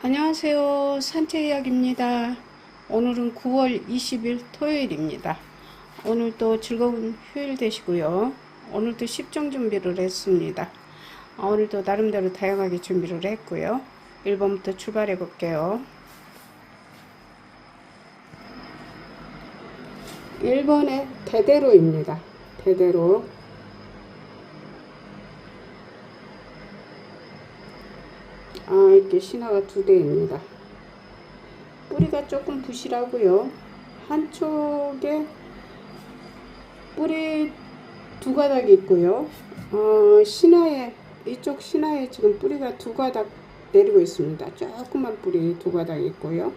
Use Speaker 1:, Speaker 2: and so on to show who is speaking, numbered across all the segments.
Speaker 1: 안녕하세요. 산책이야기입니다. 오늘은 9월 20일 토요일입니다. 오늘도 즐거운 휴일 되시고요. 오늘도 십정 준비를 했습니다. 아, 오늘도 나름대로 다양하게 준비를 했고요. 1번부터 출발해 볼게요. 1번에 대대로입니다. 대대로. 아, 이렇게 신화가 두 대입니다. 뿌리가 조금 부실하고요. 한쪽에 뿌리 두 가닥이 있고요. 어, 신화에 이쪽 신화에 지금 뿌리가 두 가닥 내리고 있습니다. 조그만 뿌리 두 가닥 있고요.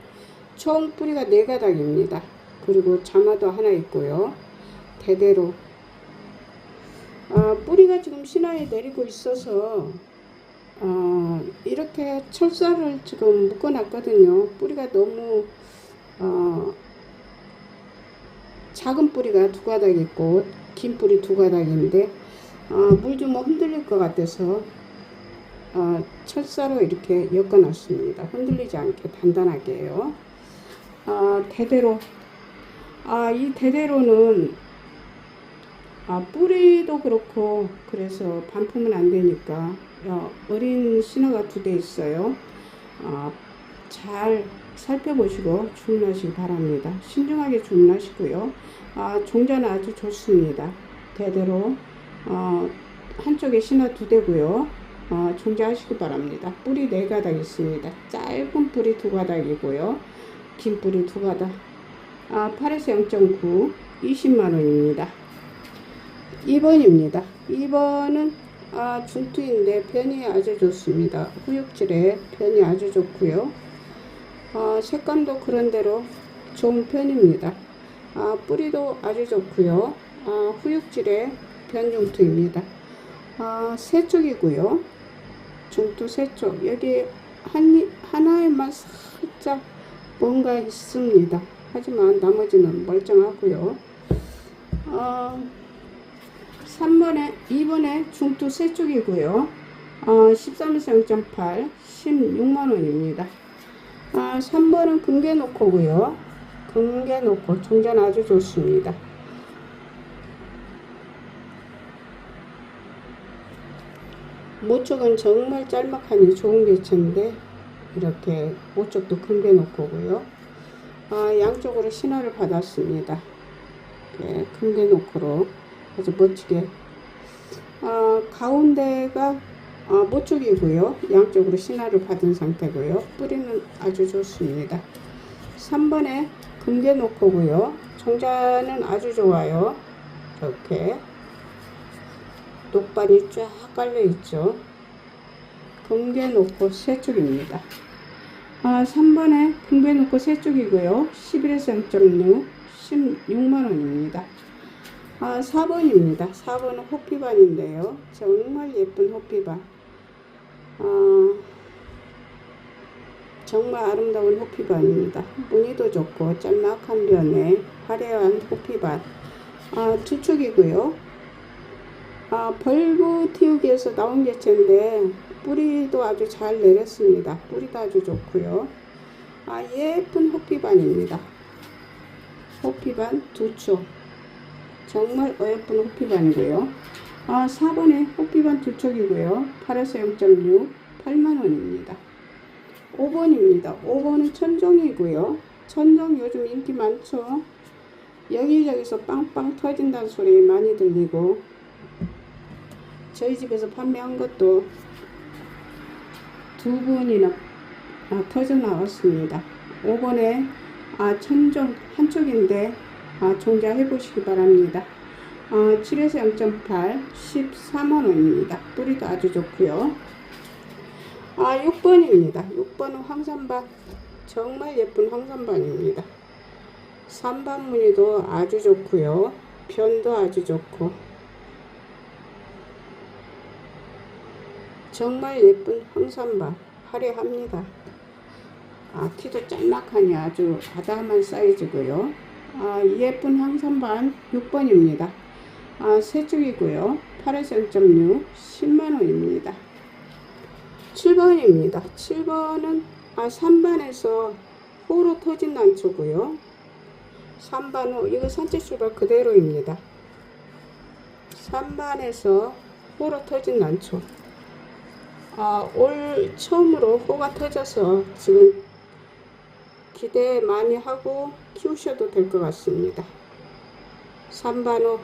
Speaker 1: 총 뿌리가 네 가닥입니다. 그리고 자마도 하나 있고요. 대대로 아, 뿌리가 지금 신화에 내리고 있어서 어, 이렇게 철사를 지금 묶어 놨거든요. 뿌리가 너무 어, 작은 뿌리가 두 가닥 있고 긴 뿌리 두 가닥인데 어, 물 주면 흔들릴 것 같아서 어, 철사로 이렇게 엮어 놨습니다. 흔들리지 않게 단단하게요. 아, 대대로 아, 이 대대로는 아, 뿌리도 그렇고 그래서 반품은 안 되니까 어, 어린 신화가 두 대 있어요. 어, 잘 살펴보시고 주문하시기 바랍니다. 신중하게 주문하시고요. 아, 종자는 아주 좋습니다. 대대로 어, 한쪽에 신화 두 대고요. 어, 종자하시기 바랍니다. 뿌리 네 가닥 있습니다. 짧은 뿌리 두 가닥이고요. 긴 뿌리 두 가닥. 아, 8에서 0.9 20만원입니다. 2번입니다. 2번은 아, 중투인데 편이 아주 좋습니다. 후육질에 편이 아주 좋고요. 아, 색감도 그런대로 좋은 편입니다. 아, 뿌리도 아주 좋고요. 아, 후육질에 변중투입니다. 아, 세 쪽이고요. 중투 세 쪽. 여기 한, 하나에만 살짝 뭔가 있습니다. 하지만 나머지는 멀쩡하고요. 어, 3번에 2번에 중투 세 쪽이고요. 어, 13에서 0.8 16만원입니다. 아, 3번은 금괴 놓고고요. 금괴 놓고 종전 아주 좋습니다. 모쪽은 정말 짤막하니 좋은 개체인데 이렇게 모쪽도 금괴 놓고고요. 아, 양쪽으로 신화를 받았습니다. 이렇게 금괴 놓고로 아주 멋지게. 아, 가운데가 아, 모쪽이고요. 양쪽으로 신화를 받은 상태고요. 뿌리는 아주 좋습니다. 3번에 금괴 놓고고요. 종자는 아주 좋아요. 이렇게 녹반이 쫙 깔려 있죠. 금괴 놓고 세 쪽입니다. 아, 3번에 금괴 놓고 세 쪽이고요. 11에서 0.6 16만원입니다 아, 4번입니다. 4번은 호피반인데요. 정말 예쁜 호피반. 어, 정말 아름다운 호피반입니다. 무늬도 좋고 짤막한 변에 화려한 호피반. 아, 투축이고요. 아, 벌브 튀우기에서 나온 개체인데 뿌리도 아주 잘 내렸습니다. 뿌리도 아주 좋고요. 아, 예쁜 호피반입니다. 호피반 두 쪽. 정말 어여쁜 호피반이고요. 아, 4번에 호피반 두 척이고요. 8에서 0.6 8만원입니다. 5번입니다. 5번은 천정이고요. 천정 요즘 인기 많죠. 여기저기서 빵빵 터진다는 소리 많이 들리고 저희 집에서 판매한 것도 두 번이나 아, 터져 나왔습니다. 5번에 아, 천정 한쪽인데 아, 종자해 보시기 바랍니다. 어, 7에서 0.8 14만원입니다. 뿌리도 아주 좋고요. 아 6번입니다. 6번은 황산반 정말 예쁜 황산반입니다. 산반 무늬도 아주 좋고요. 변도 아주 좋고 정말 예쁜 황산반 화려합니다. 아, 키도 짤막하니 아주 아담한 사이즈고요. 아, 예쁜 황산반 6번입니다. 아, 세 쪽이고요. 8에서 0.6 10만원입니다. 7번입니다. 7번은 아 3반에서 호로 터진 난초고요 3반 호 이거 산채 출발 그대로입니다 3반에서 호로 터진 난초 아, 올 처음으로 호가 터져서 지금 기대 많이 하고 키우셔도 될 것 같습니다. 3반호.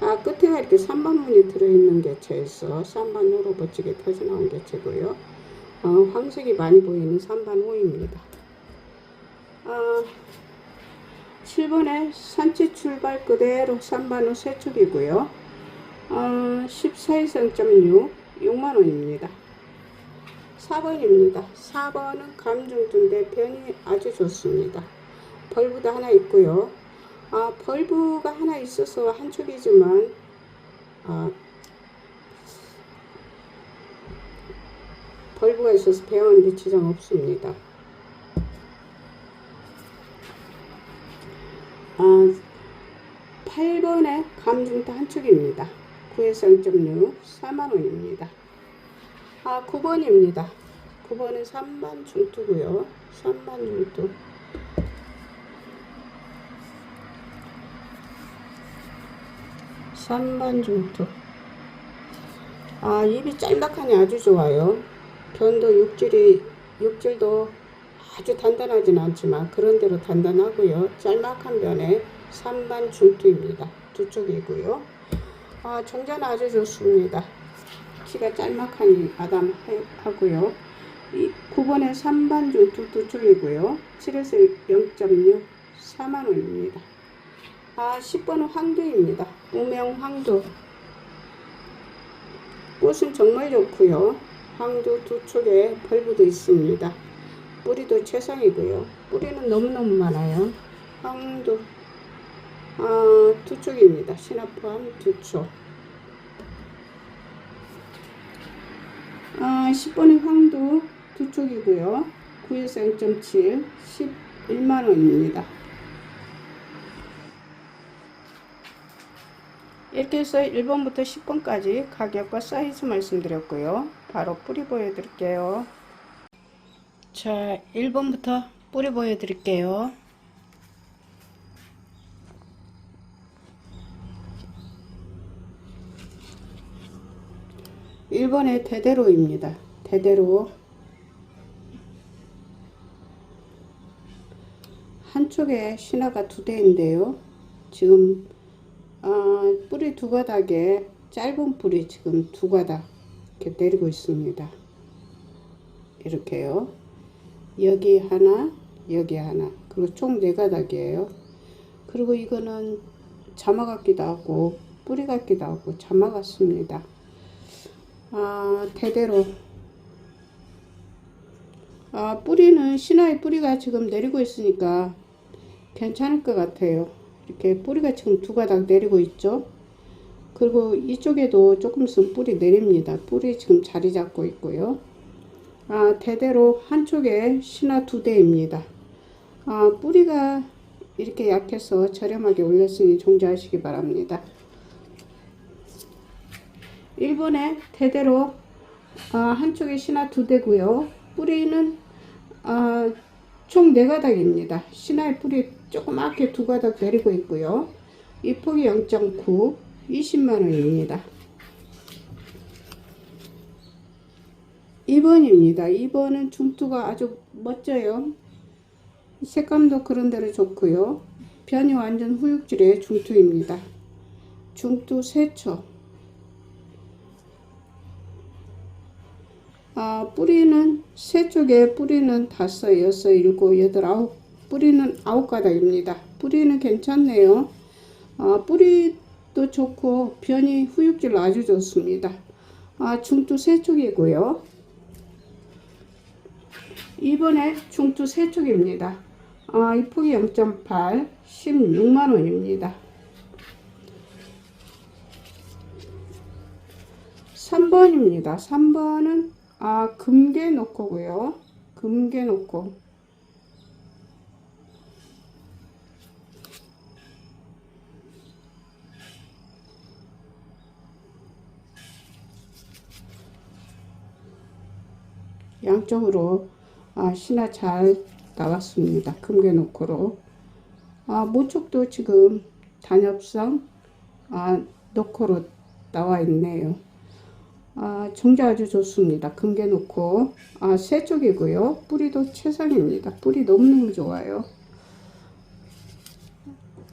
Speaker 1: 아 끝에가 이렇게 3반문이 들어있는 개체에서 3반호로 멋지게 터져나온 개체고요. 어, 황색이 많이 보이는 3반호입니다. 아, 7번에 산치 출발 그대로 3반호 세축이고요. 어, 14일성점육 6만원입니다 4번입니다 4번은 감중두인데 변이 아주 좋습니다 벌브도 하나 있고요 아, 벌브가 하나 있어서 한쪽이지만 아, 벌브가 있어서 배웠는데 지장 없습니다. 아, 8번에 감중도 한쪽입니다. 9에서 0.6 4만원입니다. 아, 9번입니다. 9번은 3반 중투고요. 3반 중투. 삼반 중투. 아, 입이 짤막하니 아주 좋아요. 변도 육질이, 육질도 아주 단단하진 않지만 그런대로 단단하고요. 짤막한 변에 3반 중투입니다. 두 쪽이고요. 아, 종자는 아주 좋습니다. 키가 짤막하니 아담하고요. 이 9번에 3반 중투 두 쪽이고요. 7에서 0.6 4만원입니다. 아, 10번은 황도입니다. 우명 황도. 꽃은 정말 좋고요. 황도 두 쪽에 벌브도 있습니다. 뿌리도 최상이고요. 뿌리는 너무너무 많아요. 황도 아, 두 쪽입니다. 신화 포함 두 쪽. 아, 10번의 황도 9에서 0.7, 11만원입니다. 이렇게 해서 1번부터 10번까지 가격과 사이즈 말씀드렸고요. 바로 뿌리 보여드릴게요. 자, 1번부터 뿌리 보여드릴게요. 1번의 대대로입니다. 대대로 한쪽에 신화가 두 대인데요. 지금 아, 뿌리 두 가닥에 짧은 뿌리 지금 두 가닥 이렇게 내리고 있습니다. 이렇게요. 여기 하나, 여기 하나. 그리고 총 네 가닥이에요. 그리고 이거는 자마 같기도 하고 뿌리 같기도 하고 자마 같습니다. 아, 대대로 아, 뿌리는 신화의 뿌리가 지금 내리고 있으니까 괜찮을 것 같아요. 이렇게 뿌리가 지금 두 가닥 내리고 있죠. 그리고 이쪽에도 조금 있으면 뿌리 내립니다. 뿌리 지금 자리 잡고 있고요. 아, 대대로 한쪽에 신화 두 대입니다. 아, 뿌리가 이렇게 약해서 저렴하게 올렸으니 종자하시기 바랍니다. 1번에 대대로 아, 한쪽에 신화 두 대고요. 뿌리는 아, 총 4가닥입니다. 신화의 뿌리 조그맣게 두 가닥 내리고 있고요. 이 폭이 0.9 20만원입니다. 2번입니다. 2번은 중투가 아주 멋져요. 색감도 그런대로 좋고요. 변이 완전 후육질의 중투입니다. 중투 세초 아, 뿌리는 세 쪽에 뿌리는 다섯, 여섯, 일곱, 여덟, 아홉 뿌리는 아홉 가닥입니다. 뿌리는 괜찮네요. 아, 뿌리도 좋고 변이 후육질 아주 좋습니다. 아, 중투 세 쪽이고요. 이번에 중투 세 쪽입니다. 아, 이 폭이 0.8, 16만 원입니다. 3번입니다. 3번은 아, 금괴 놓고고요. 금괴 놓고. 양쪽으로 아, 신화 잘 나왔습니다. 금괴놓고로 아, 모쪽도 지금 단엽성 아, 놓고로 나와 있네요. 아, 종자 아주 좋습니다. 금괴 놓고 아, 새 쪽이고요. 뿌리도 최상입니다. 뿌리 너무너무 좋아요.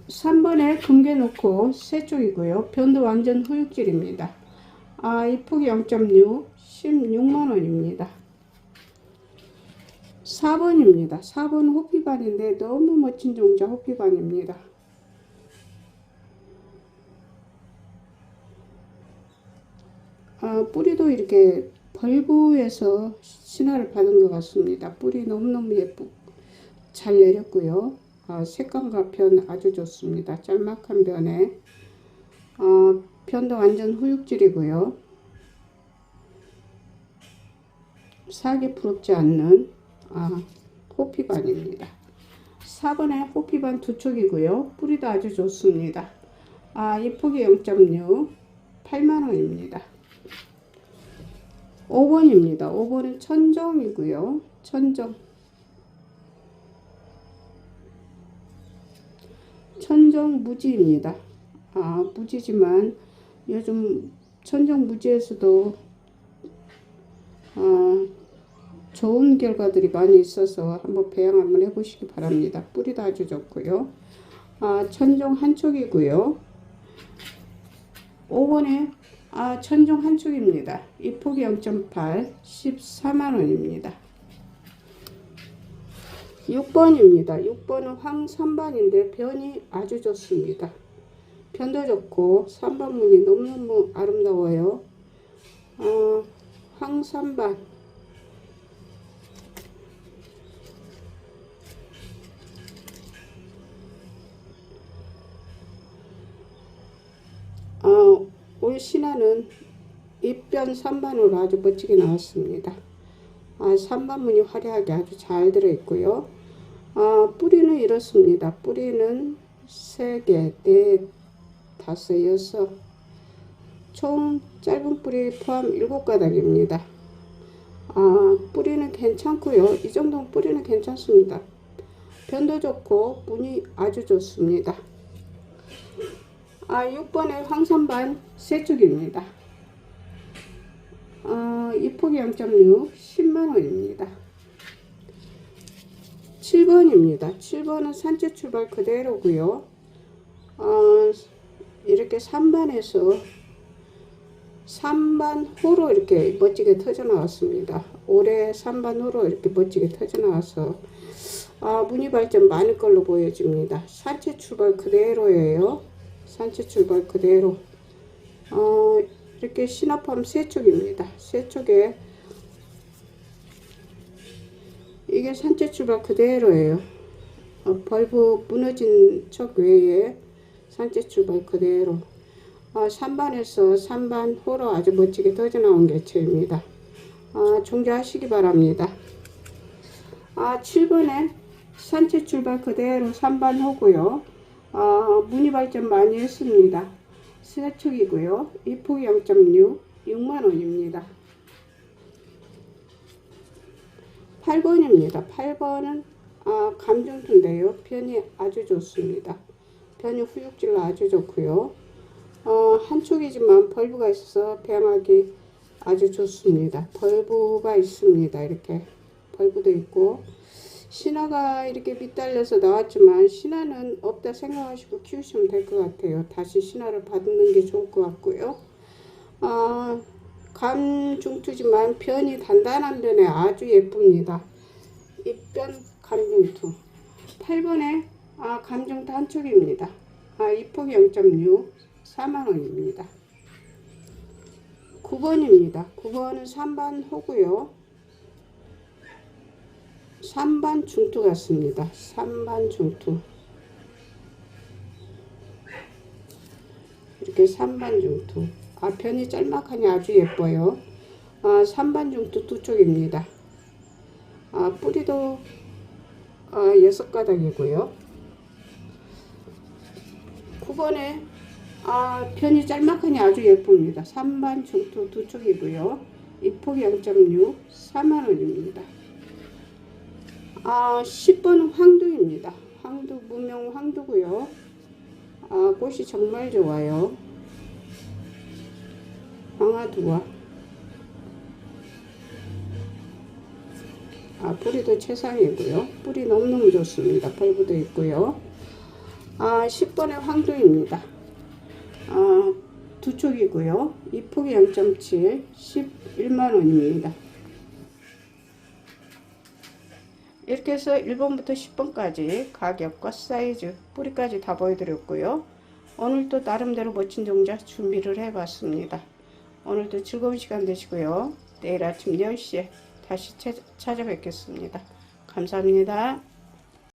Speaker 1: 3번에 금괴 놓고 새 쪽이고요. 변도 완전 후육질입니다. 아, 이 폭이 0.6, 16만원입니다. 4번입니다. 4번 호피반인데 너무 멋진 종자 호피반입니다. 아, 뿌리도 이렇게 벌브에서 신화를 받은 것 같습니다. 뿌리 너무너무 예쁘고 잘 내렸고요. 아, 색감과 변 아주 좋습니다. 짤막한 변에 아, 변도 완전 후육질이고요. 사기 부럽지 않는 아, 호피반입니다. 4번에 호피반 두 촉이고요. 뿌리도 아주 좋습니다. 아, 이 폭이 0.6, 8만원입니다. 5번입니다. 5번은 천정이고요. 천정. 천정 무지입니다. 아, 무지지만 요즘 천정 무지에서도 아, 좋은 결과들이 많이 있어서 한번 배양 한번 해보시기 바랍니다. 뿌리도 아주 좋고요. 아, 천정 한 촉이고요. 5번에 아, 천정 한 촉입니다. 이 폭이 0.8, 14만원입니다. 6번입니다. 6번은 황3반인데 변이 아주 좋습니다. 변도 좋고 3번 문이 너무너무 아름다워요. 어, 황3반 어, 올 신화는 입변 3반으로 아주 멋지게 나왔습니다. 아, 3반 문이 화려하게 아주 잘 들어있고요. 아, 뿌리는 이렇습니다. 뿌리는 3개, 4, 5, 6, 총 짧은 뿌리 포함 7가닥입니다. 아, 뿌리는 괜찮고요. 이 정도는 뿌리는 괜찮습니다. 변도 좋고 문이 아주 좋습니다. 아, 6번에 황선반 세쪽입니다. 어, 이 폭이 0.6, 10만원입니다. 7번입니다. 7번은 산채 출발 그대로고요. 어, 이렇게 3반에서 3반 호로 이렇게 멋지게 터져 나왔습니다. 올해 3반 호로 이렇게 멋지게 터져 나와서 아, 문의 발전 많을 걸로 보여집니다. 산채 출발 그대로예요. 산채 출발 그대로 어, 이렇게 신압함 세 쪽입니다. 세 쪽에 이게 산채 출발 그대로예요. 어, 벌브 무너진 척 외에 산채 출발 그대로 어, 3반에서 3반 호로 아주 멋지게 터져 나온 개체입니다. 어, 종자하시기 바랍니다. 아, 7번에 산채 출발 그대로 3반 호고요. 어, 문의 발전 많이 했습니다. 세척이고요. 이폭 0.6, 6만원입니다. 8번입니다. 8번은 아, 감정투인데요. 편이 아주 좋습니다. 편이 후육질로 아주 좋고요. 어, 한 쪽이지만 벌브가 있어서 배양하기 아주 좋습니다. 벌브가 있습니다. 이렇게 벌브도 있고 신화가 이렇게 밑달려서 나왔지만 신화는 없다 생각하시고 키우시면 될 것 같아요. 다시 신화를 받는 게 좋을 것 같고요. 아, 감 중투지만 변이 단단한 변에 아주 예쁩니다. 입변 감중투. 8번에 아, 감중투 한 촉입니다. 아, 이폭 0.6, 4만원입니다. 9번입니다. 9번은 3반 호고요. 3반 중투 같습니다. 3반 중투. 이렇게 3반 중투. 아, 편이 짤막하니 아주 예뻐요. 아, 3반 중투 두 쪽입니다. 아, 뿌리도 아, 6가닥이고요. 9번에 아, 편이 짤막하니 아주 예쁩니다. 3반 중투 두 쪽이고요. 이 폭이 0.6 4만원입니다. 아 10번은 황두입니다. 황두 무명 황두고요. 아 꽃이 정말 좋아요. 황화두와 아 뿌리도 최상이고요. 뿌리 너무너무 좋습니다. 벌브도 있고요. 아 10번의 황두입니다. 아, 두 쪽이고요. 이 폭이 0.7, 11만 원입니다. 이렇게 해서 1번부터 10번까지 가격과 사이즈, 뿌리까지 다 보여드렸고요. 오늘도 나름대로 멋진 동작 준비를 해봤습니다. 오늘도 즐거운 시간 되시고요. 내일 아침 10시에 다시 찾- 찾아뵙겠습니다. 감사합니다.